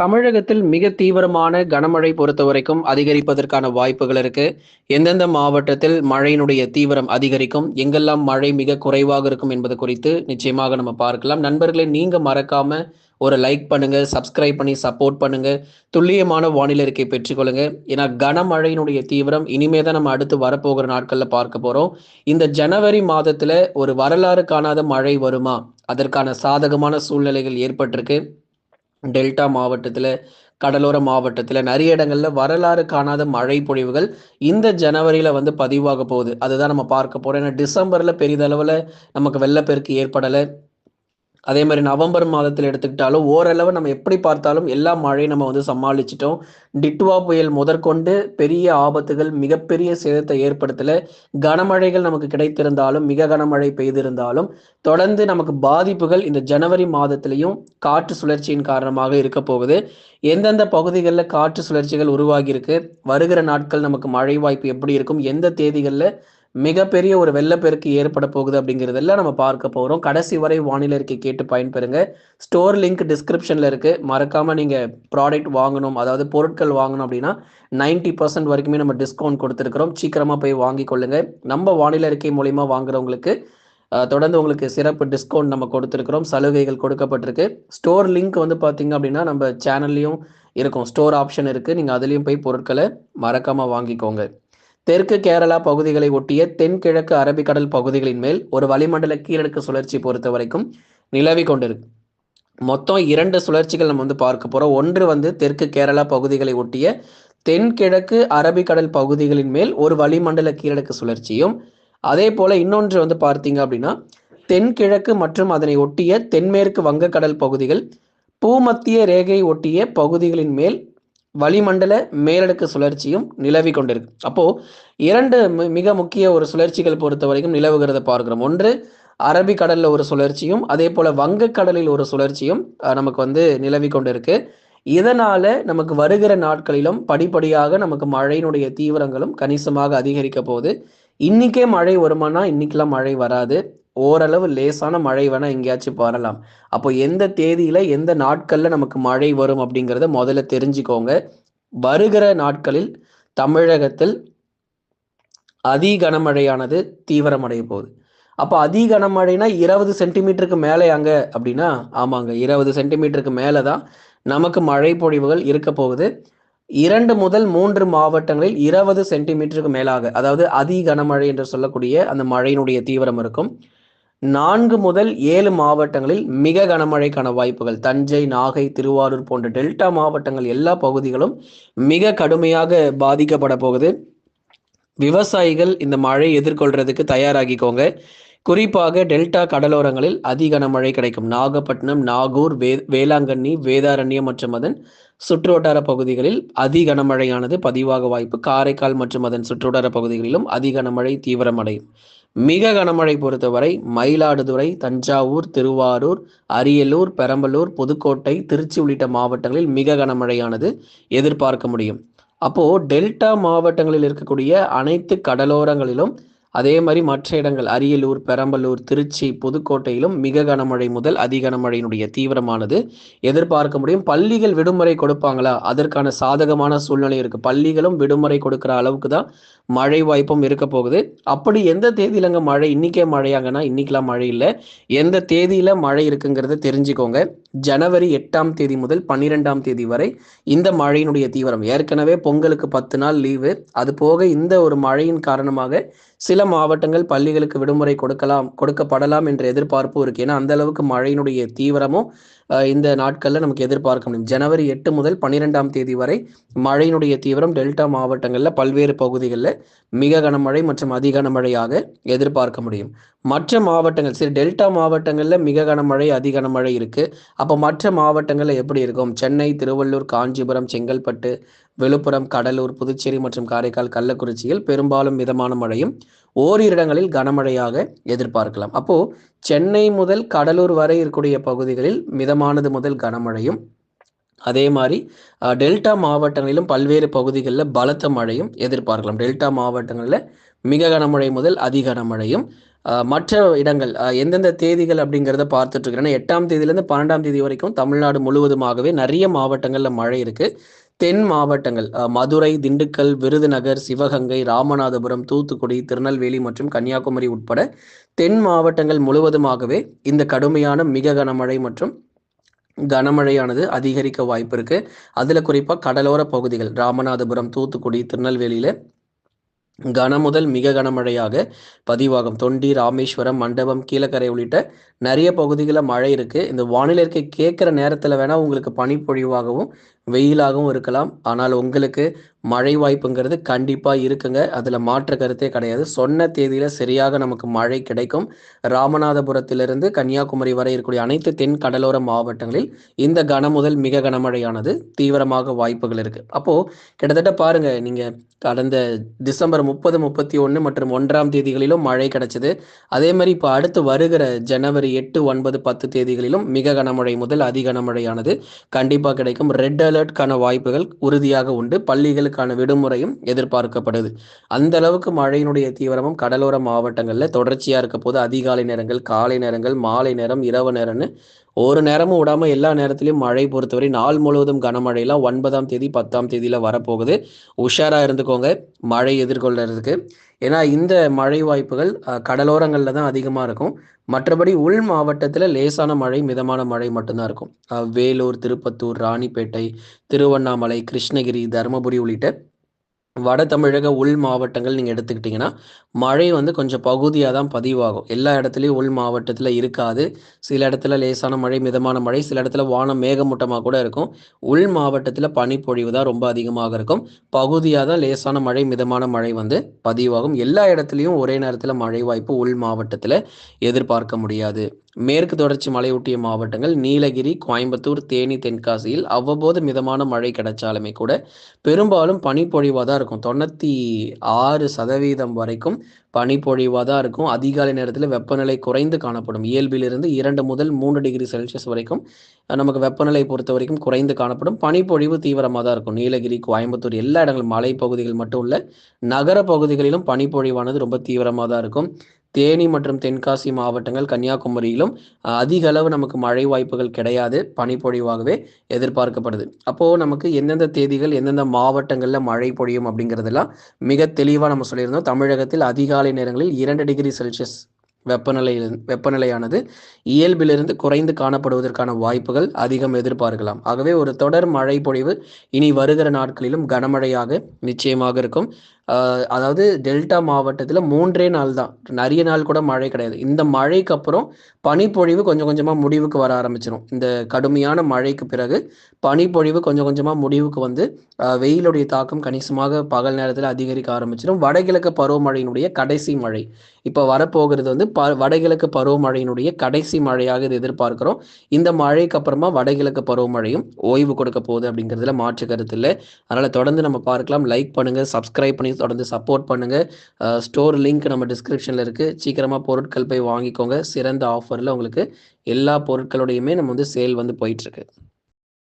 தமிழகத்தில் மிக தீவிரமான கனமழை பொறுத்த வரைக்கும் அதிகரிப்பதற்கான வாய்ப்புகள் இருக்கு. எந்தெந்த மாவட்டத்தில் மழையினுடைய தீவிரம் அதிகரிக்கும் எங்கெல்லாம் மழை மிக குறைவாக இருக்கும் என்பது குறித்து நிச்சயமாக நம்ம பார்க்கலாம். நண்பர்களை நீங்க மறக்காம ஒரு லைக் பண்ணுங்க சப்ஸ்கிரைப் பண்ணி சப்போர்ட் பண்ணுங்க. துல்லியமான வானிலை இருக்கை பெற்றுக்கொள்ளுங்க ஏன்னா கனமழையினுடைய தீவிரம் இனிமே தான் நம்ம அடுத்து வரப்போகிற நாட்கள்ல பார்க்க போறோம். இந்த ஜனவரி மாதத்துல ஒரு வரலாறு காணாத மழை வருமா? அதற்கான சாதகமான சூழ்நிலைகள் ஏற்பட்டிருக்கு. டெல்டா மாவட்டத்தில் கடலோர மாவட்டத்தில் நிறைய இடங்கள்ல வரலாறு காணாத மழை பொழிவுகள் இந்த ஜனவரியில் வந்து பதிவாக போகுது. அதுதான் நம்ம பார்க்க போகிறோம் ஏன்னா டிசம்பரில் பெரிதளவில் நமக்கு வெள்ளப்பெருக்கு ஏற்படலை. அதே மாதிரி நவம்பர் மாதத்தில் எடுத்துக்கிட்டாலும் ஓரளவு நம்ம எப்படி பார்த்தாலும் எல்லா மழையும் நம்ம வந்து சமாளிச்சிட்டோம். டிட்வா புயல் முதற்கொண்டு பெரிய ஆபத்துகள் மிகப்பெரிய சேதத்தை ஏற்படுத்தல. கனமழைகள் நமக்கு கிடைத்திருந்தாலும் மிக கனமழை பெய்திருந்தாலும் தொடர்ந்து நமக்கு பாதிப்புகள் இந்த ஜனவரி மாதத்திலையும் காற்று சுழற்சியின் காரணமாக இருக்க போகுது. எந்தெந்த பகுதிகளில் காற்று சுழற்சிகள் உருவாகியிருக்கு? வருகிற நாட்கள் நமக்கு மழை வாய்ப்பு எப்படி இருக்கும்? எந்த தேதிகளில் மிகப்பெரிய ஒரு வெள்ளப்பெருக்கு ஏற்பட போகுது அப்படிங்கிறதெல்லாம் நம்ம பார்க்க போகிறோம் கடைசி வரை வானிலை இருக்கை கேட்டு பயன்பெறுங்க. ஸ்டோர் லிங்க் டிஸ்கிரிப்ஷனில் இருக்குது மறக்காமல் நீங்கள் ப்ராடக்ட் வாங்கணும் அதாவது பொருட்கள் வாங்கணும் அப்படின்னா நைன்ட்டி பர்சன்ட் வரைக்குமே நம்ம டிஸ்கவுண்ட் கொடுத்துருக்குறோம். சீக்கிரமாக போய் வாங்கி கொள்ளுங்க. நம்ம வானிலை இருக்கை வாங்குறவங்களுக்கு தொடர்ந்து உங்களுக்கு சிறப்பு டிஸ்கவுண்ட் நம்ம கொடுத்துருக்குறோம். சலுகைகள் கொடுக்கப்பட்டிருக்கு. ஸ்டோர் லிங்க் வந்து பார்த்தீங்க அப்படின்னா நம்ம சேனல்லையும் இருக்கும். ஸ்டோர் ஆப்ஷன் இருக்குது நீங்கள் அதுலேயும் போய் பொருட்களை மறக்காமல் வாங்கிக்கோங்க. தெற்கு கேரளா பகுதிகளை ஒட்டிய தென்கிழக்கு அரபிக்கடல் பகுதிகளின் மேல் ஒரு வளிமண்டல கீழடுக்கு சுழற்சி பொறுத்த வரைக்கும் நிலவி கொண்டிருக்கு. மொத்தம் இரண்டு சுழற்சிகள் நம்ம வந்து பார்க்க போறோம். ஒன்று வந்து தெற்கு கேரளா பகுதிகளை ஒட்டிய தென்கிழக்கு அரபிக்கடல் பகுதிகளின் மேல் ஒரு வளிமண்டல கீழடுக்கு சுழற்சியும் அதே போல இன்னொன்று வந்து பார்த்தீங்க அப்படின்னா தென்கிழக்கு மற்றும் அதனை ஒட்டிய தென்மேற்கு வங்கக்கடல் பகுதிகள் பூமத்திய ரேகை ஒட்டிய பகுதிகளின் மேல் வளிமண்டல மேலடுக்கு சுழற்சியும் நிலவி கொண்டிருக்கு. அப்போ இரண்டு மிக முக்கிய ஒரு சுழற்சிகள் பொறுத்த வரைக்கும் நிலவுகிறத பார்க்கிறோம். ஒன்று அரபிக்கடல்ல ஒரு சுழற்சியும் அதே போல வங்கக்கடலில் ஒரு சுழற்சியும் நமக்கு வந்து நிலவி கொண்டிருக்கு. இதனால நமக்கு வருகிற நாட்களிலும் படிப்படியாக நமக்கு மழையினுடைய தீவிரங்களும் கணிசமாக அதிகரிக்க போகுது. இன்னைக்கே மழை வருமானா இன்னைக்கெல்லாம் மழை வராது. ஓரளவு லேசான மழை வேணா எங்கேயாச்சும் வரலாம். அப்போ எந்த தேதியில எந்த நாட்கள்ல நமக்கு மழை வரும் அப்படிங்கிறத முதல்ல தெரிஞ்சுக்கோங்க. வருகிற நாட்களில் தமிழகத்தில் அதி கனமழையானது தீவிரமடைய போகுது. அப்போ அதி கனமழைனா இருபது சென்டிமீட்டருக்கு மேலே அங்கே அப்படின்னா ஆமாங்க இருபது சென்டிமீட்டருக்கு மேலே தான் நமக்கு மழை பொழிவுகள் இருக்க போகுது. இரண்டு முதல் மூன்று மாவட்டங்களில் இருபது சென்டிமீட்டருக்கு மேலாக அதாவது அதி கனமழை என்று சொல்லக்கூடிய அந்த மழையினுடைய தீவிரம் இருக்கும். நான்கு முதல் ஏழு மாவட்டங்களில் மிக கனமழைக்கான வாய்ப்புகள். தஞ்சை நாகை திருவாரூர் போன்ற டெல்டா மாவட்டங்கள் எல்லா பகுதிகளும் மிக கடுமையாக பாதிக்கப்பட போகுது. விவசாயிகள் இந்த மழை எதிர்கொள்றதுக்கு தயாராகிக்கோங்க. குறிப்பாக டெல்டா கடலோரங்களில் அதி கனமழை கிடைக்கும். நாகப்பட்டினம் நாகூர் வே வேளாங்கண்ணி வேதாரண்யம் மற்றும் அதன் சுற்றுவட்டார பகுதிகளில் அதி கனமழையானது பதிவாக வாய்ப்பு. காரைக்கால் மற்றும் அதன் சுற்றுவட்டார பகுதிகளிலும் அதி கனமழை தீவிரமடையும். மிக கனமழை பொறுத்தவரை மயிலாடுதுறை தஞ்சாவூர் திருவாரூர் அரியலூர் பெரம்பலூர் புதுக்கோட்டை திருச்சி உள்ளிட்ட மாவட்டங்களில் மிக கனமழையானது எதிர்பார்க்க முடியும். அப்போ டெல்டா மாவட்டங்களில் இருக்கக்கூடிய அனைத்து கடலோரங்களிலும் அதே மாதிரி மற்ற இடங்கள் அரியலூர் பெரம்பலூர் திருச்சி புதுக்கோட்டையிலும் மிக கனமழை முதல் அதி கனமழையினுடைய தீவிரமானது. எதிர்பார்க்க முடியும். பள்ளிகள் விடுமுறை கொடுப்பாங்களா? அதற்கான சாதகமான சூழ்நிலை இருக்கு. பள்ளிகளும் விடுமுறை கொடுக்கிற அளவுக்கு தான் மழை வாய்ப்பும் இருக்க போகுது. அப்படி எந்த தேதியிலங்க மழை? இன்னைக்கே மழையாங்கன்னா இன்னைக்கெல்லாம் மழை இல்லை. எந்த தேதியில மழை இருக்குங்கிறத தெரிஞ்சுக்கோங்க. ஜனவரி எட்டாம் தேதி முதல் பன்னிரெண்டாம் தேதி வரை இந்த மழையினுடைய தீவிரம். ஏற்கனவே பொங்கலுக்கு பத்து நாள் லீவு அது போக இந்த ஒரு மழையின் காரணமாக சில மாவட்டங்கள் பள்ளிகளுக்கு விடுமுறை கொடுக்கலாம் கொடுக்கப்படலாம் என்ற எதிர்பார்ப்பு இருக்கு. ஏன்னா அந்த அளவுக்கு மழையினுடைய தீவிரமும் இந்த நாட்களில் நமக்கு எதிர்பார்க்க முடியும். ஜனவரி எட்டு முதல் பன்னிரெண்டாம் தேதி வரை மழையினுடைய தீவிரம் டெல்டா மாவட்டங்களில் பல்வேறு பகுதிகளில் மிக கனமழை மற்றும் அதி கனமழையாக எதிர்பார்க்க முடியும். மற்ற மாவட்டங்கள் சரி டெல்டா மாவட்டங்களில் மிக கனமழை அதி கனமழை இருக்குது அப்போ மற்ற மாவட்டங்களில் எப்படி இருக்கும்? சென்னை திருவள்ளூர் காஞ்சிபுரம் செங்கல்பட்டு விழுப்புரம் கடலூர் புதுச்சேரி மற்றும் காரைக்கால் கள்ளக்குறிச்சியில் பெரும்பாலும் மிதமான மழையும் ஓரிரு இடங்களில் கனமழையாக எதிர்பார்க்கலாம். அப்போ சென்னை முதல் கடலூர் வரை இருக்கக்கூடிய பகுதிகளில் மிதமானது முதல் கனமழையும் அதே மாதிரி டெல்டா மாவட்டங்களிலும் பல்வேறு பகுதிகளில் பலத்த மழையும் எதிர்பார்க்கலாம். டெல்டா மாவட்டங்களில் மிக கனமழை முதல் அதி கனமழையும் மற்ற இடங்கள் எந்தெந்த தேதிகள் அப்படிங்கிறத பார்த்துட்டு இருக்கிறேன். எட்டாம் தேதியிலேருந்து பன்னெண்டாம் தேதி வரைக்கும் தமிழ்நாடு முழுவதுமாகவே நிறைய மாவட்டங்களில் மழை இருக்குது தென் மாவட்டங்கள் மதுரை திண்டுக்கல் விருதுநகர் சிவகங்கை ராமநாதபுரம் தூத்துக்குடி திருநெல்வேலி மற்றும் கன்னியாகுமரி உட்பட தென் மாவட்டங்கள் முழுவதுமாகவே இந்த கடுமையான மிக கனமழை மற்றும் கனமழையானது அதிகரிக்க வாய்ப்பு இருக்கு. அதுல குறிப்பா கடலோர பகுதிகள் ராமநாதபுரம் தூத்துக்குடி திருநெல்வேலியில கன முதல் மிக கனமழையாக பதிவாகும். தொண்டி ராமேஸ்வரம் மண்டபம் கீழக்கரை உள்ளிட்ட நிறைய பகுதிகளில் மழை இருக்கு. இந்த வானிலை இருக்கை கேட்குற நேரத்தில் வேணா உங்களுக்கு பனிப்பொழிவாகவும் வெயிலாகவும் இருக்கலாம். ஆனால் உங்களுக்கு மழை வாய்ப்புங்கிறது கண்டிப்பாக இருக்குங்க. அதில் மாற்று கருத்தே கிடையாது. சொன்ன தேதியில் சரியாக நமக்கு மழை கிடைக்கும். ராமநாதபுரத்திலிருந்து கன்னியாகுமரி வரை இருக்கக்கூடிய அனைத்து தென் கடலோர மாவட்டங்களில் இந்த கன முதல் மிக கனமழையானது தீவிரமாக வாய்ப்புகள் இருக்கு. அப்போ கிட்டத்தட்ட பாருங்க நீங்க கடந்த டிசம்பர் முப்பது முப்பத்தி ஒன்று மற்றும் ஒன்றாம் தேதிகளிலும் மழை கிடைச்சது. அதே மாதிரி இப்போ அடுத்து வருகிற ஜனவரி எட்டு ஒன்பது பத்து தேதிகளிலும் மிக கனமழை முதல் அதிக கனமழையானது கண்டிப்பாக கிடைக்கும். ரெட் அலர்ட்கான வாய்ப்புகள் உறுதியாக உண்டு. பள்ளிகளுக்கான விடுமுறையும் எதிர்பார்க்கப்படுது. அந்த அளவுக்கு மழையினுடைய தீவிரமும் கடலோர மாவட்டங்களில் தொடர்ச்சியாக இருக்க போது அதிகாலை நேரங்கள் காலை நேரங்கள் மாலை நேரம் இரவு நேரம்னு ஒரு நேரமும் விடாம எல்லா நேரத்திலையும் மழை பொறுத்தவரை நாள் முழுவதும் கனமழையெல்லாம் ஒன்பதாம் தேதி பத்தாம் தேதியில வரப்போகுது. உஷாரா இருந்துக்கோங்க. மழை எதிர்கொள்றதுக்கு. ஏன்னா இந்த மழை வாய்ப்புகள் கடலோரங்களில் கடலோரங்கள்ல தான் அதிகமா இருக்கும். மற்றபடி உள் மாவட்டத்தில் லேசான மழை மிதமான மழை மட்டும்தான் இருக்கும். வேலூர் திருப்பத்தூர் ராணிப்பேட்டை திருவண்ணாமலை கிருஷ்ணகிரி தருமபுரி உள்ளிட்ட வட தமிழக உள் மாவட்டங்கள் நீங்கள் எடுத்துக்கிட்டிங்கன்னா மழை வந்து கொஞ்சம் பகுதியாக தான் பதிவாகும். எல்லா இடத்துலையும் உள் மாவட்டத்தில் இருக்காது. சில இடத்துல லேசான மழை மிதமான மழை சில இடத்துல வானம் மேகமூட்டமாக கூட இருக்கும். உள் மாவட்டத்தில் பனிப்பொழிவு தான் ரொம்ப அதிகமாக இருக்கும். பகுதியாக தான் லேசான மழை மிதமான மழை வந்து பதிவாகும். எல்லா இடத்துலையும் ஒரே நேரத்தில் மழை வாய்ப்பு உள் மாவட்டத்தில் எதிர்பார்க்க முடியாது. மேற்கு தொடர்ச்சி மலையொட்டிய மாவட்டங்கள் நீலகிரி கோயம்புத்தூர் தேனி தென்காசியில் அவ்வப்போது மிதமான மழை கிடைச்சாலுமே கூட பெரும்பாலும் பனிப்பொழிவாக தான் இருக்கும். தொண்ணூற்றி ஆறு சதவீதம் வரைக்கும் பனிப்பொழிவாக தான் இருக்கும். அதிகாலை நேரத்தில் வெப்பநிலை குறைந்து காணப்படும். இயல்பிலிருந்து இரண்டு முதல் மூன்று டிகிரி செல்சியஸ் வரைக்கும் நமக்கு வெப்பநிலை பொறுத்த வரைக்கும் குறைந்து காணப்படும். பனிப்பொழிவு தீவிரமாக தான் இருக்கும். நீலகிரி கோயம்புத்தூர் எல்லா இடங்களும் மலைப்பகுதிகள் மட்டும் இல்லை நகர பகுதிகளிலும் பனிப்பொழிவானது ரொம்ப தீவிரமாக தான் இருக்கும். தேனி மற்றும் தென்காசி மாவட்டங்கள் கன்னியாகுமரியிலும் அதிக அளவு நமக்கு மழை வாய்ப்புகள் கிடையாது. பனிப்பொழிவாகவே எதிர்பார்க்கப்படுது. அப்போ நமக்கு எந்தெந்த தேதிகள் எந்தெந்த மாவட்டங்களில் மழை பொழியும் அப்படிங்கிறதெல்லாம் மிக தெளிவாக நம்ம சொல்லியிருந்தோம். தமிழகத்தில் அதிகாலை நேரங்களில் இரண்டு டிகிரி செல்சியஸ் வெப்பநிலை வெப்பநிலையானது இயல்பிலிருந்து குறைந்து காணப்படுவதற்கான வாய்ப்புகள் அதிகம் எதிர்பார்க்கலாம். ஆகவே ஒரு தொடர் மழை பொழிவு இனி வருகிற நாட்களிலும் கனமழையாக நிச்சயமாக இருக்கும். அதாவது டெல்டா மாவட்டத்தில் மூன்றே நாள் தான். நிறைய நாள் கூட மழை கிடையாது. இந்த மழைக்கு அப்புறம் பனிப்பொழிவு கொஞ்சம் கொஞ்சமாக முடிவுக்கு வர ஆரம்பிச்சிடும் இந்த கடுமையான மழைக்கு பிறகு பனிப்பொழிவு கொஞ்சம் கொஞ்சமாக முடிவுக்கு வந்து வெயிலுடைய தாக்கம் கணிசமாக பகல் நேரத்தில் அதிகரிக்க ஆரம்பிச்சிடும் வடகிழக்கு பருவமழையினுடைய கடைசி மழை. இப்போ வரப்போகிறது வந்து ப வடகிழக்கு பருவமழையினுடைய கடைசி மழையாக இது எதிர்பார்க்கிறோம். இந்த மழைக்கு அப்புறமா வடகிழக்கு பருவமழையும் ஓய்வு கொடுக்க போகுது அப்படிங்கிறதுல மாற்று கருத்து இல்லை. அதனால் தொடர்ந்து நம்ம பார்க்கலாம். லைக் பண்ணுங்கள் சப்ஸ்கிரைப் பண்ணி தொடர்ந்து சப்போர்ட் பண்ணுங்க. ஸ்டோர் லிங்க் நம்ம டிஸ்கிரிப்ஷனில் இருக்கு. சீக்கிரமாக பொருட்கள் போய் வாங்கிக்கோங்க. சிறந்த ஆஃபரில் உங்களுக்கு எல்லா பொருட்களுடையுமே நம்ம வந்து சேல் வந்து போயிட்டு இருக்கு.